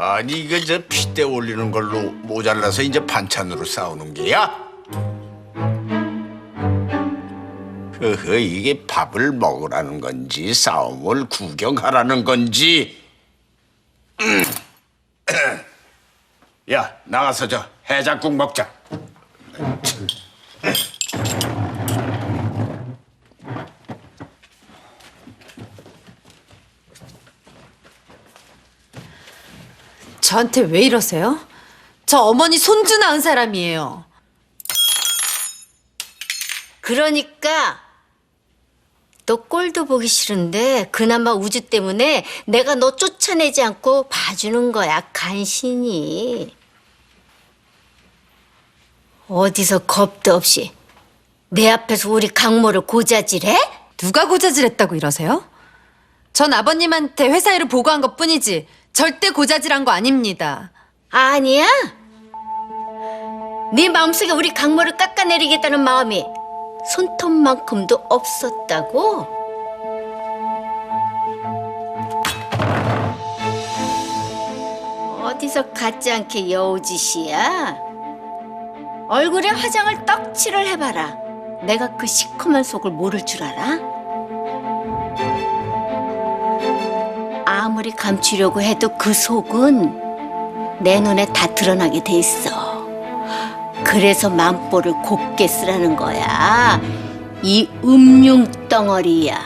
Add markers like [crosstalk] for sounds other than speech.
아니 이게 저 핏대 올리는 걸로 모자라서 이제 반찬으로 싸우는 게야? 흐흐 이게 밥을 먹으라는 건지 싸움을 구경하라는 건지 음. [clears throat] 야 나가서 저 해장국 먹자 저한테 왜 이러세요? 저 어머니 손주 낳은 사람이에요. 그러니까 너 꼴도 보기 싫은데 그나마 우주 때문에 내가 너 쫓아내지 않고 봐주는 거야 간신히 어디서 겁도 없이 내 앞에서 우리 강모를 고자질해? 누가 고자질했다고 이러세요? 전 아버님한테 회사 일을 보고한 것 뿐이지 절대 고자질한 거 아닙니다. 아니야 네 마음속에 우리 강모를 깎아내리겠다는 마음이 손톱만큼도 없었다고? 어디서 같지 않게 여우짓이야? 얼굴에 화장을 떡칠을 해봐라. 내가 그 시커먼 속을 모를 줄 알아? 아무리 감추려고 해도 그 속은 내 눈에 다 드러나게 돼 있어. 그래서 만보를 곱게 쓰라는 거야. 이 음흉 덩어리야.